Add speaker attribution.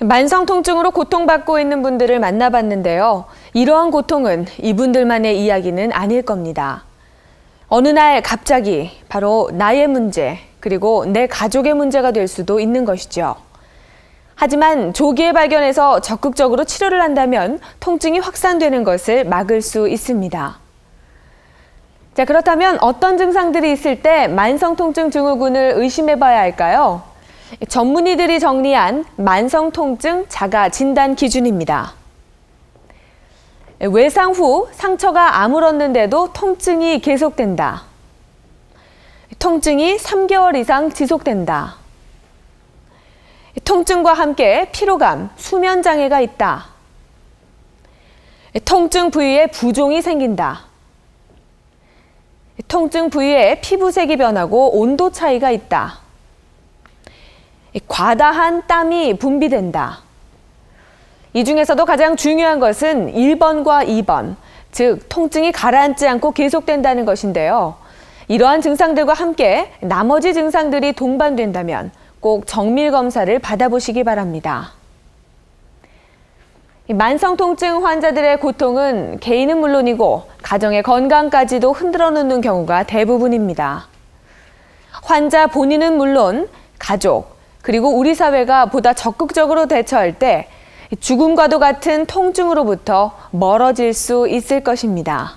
Speaker 1: 만성 통증으로 고통받고 있는 분들을 만나봤는데요. 이러한 고통은 이분들만의 이야기는 아닐 겁니다. 어느 날 갑자기 바로 나의 문제, 그리고 내 가족의 문제가 될 수도 있는 것이죠. 하지만 조기에 발견해서 적극적으로 치료를 한다면 통증이 확산되는 것을 막을 수 있습니다. 자, 그렇다면 어떤 증상들이 있을 때 만성 통증 증후군을 의심해 봐야 할까요? 전문의들이 정리한 만성 통증 자가 진단 기준입니다. 외상 후 상처가 아물었는데도 통증이 계속된다. 통증이 3개월 이상 지속된다. 통증과 함께 피로감, 수면 장애가 있다. 통증 부위에 부종이 생긴다. 통증 부위에 피부색이 변하고 온도 차이가 있다. 과다한 땀이 분비된다. 이 중에서도 가장 중요한 것은 1번과 2번, 즉 통증이 가라앉지 않고 계속된다는 것인데요. 이러한 증상들과 함께 나머지 증상들이 동반된다면 꼭 정밀 검사를 받아보시기 바랍니다. 이 만성 통증 환자들의 고통은 개인은 물론이고 가정의 건강까지도 흔들어 놓는 경우가 대부분입니다. 환자 본인은 물론 가족, 그리고 우리 사회가 보다 적극적으로 대처할 때 죽음과도 같은 통증으로부터 멀어질 수 있을 것입니다.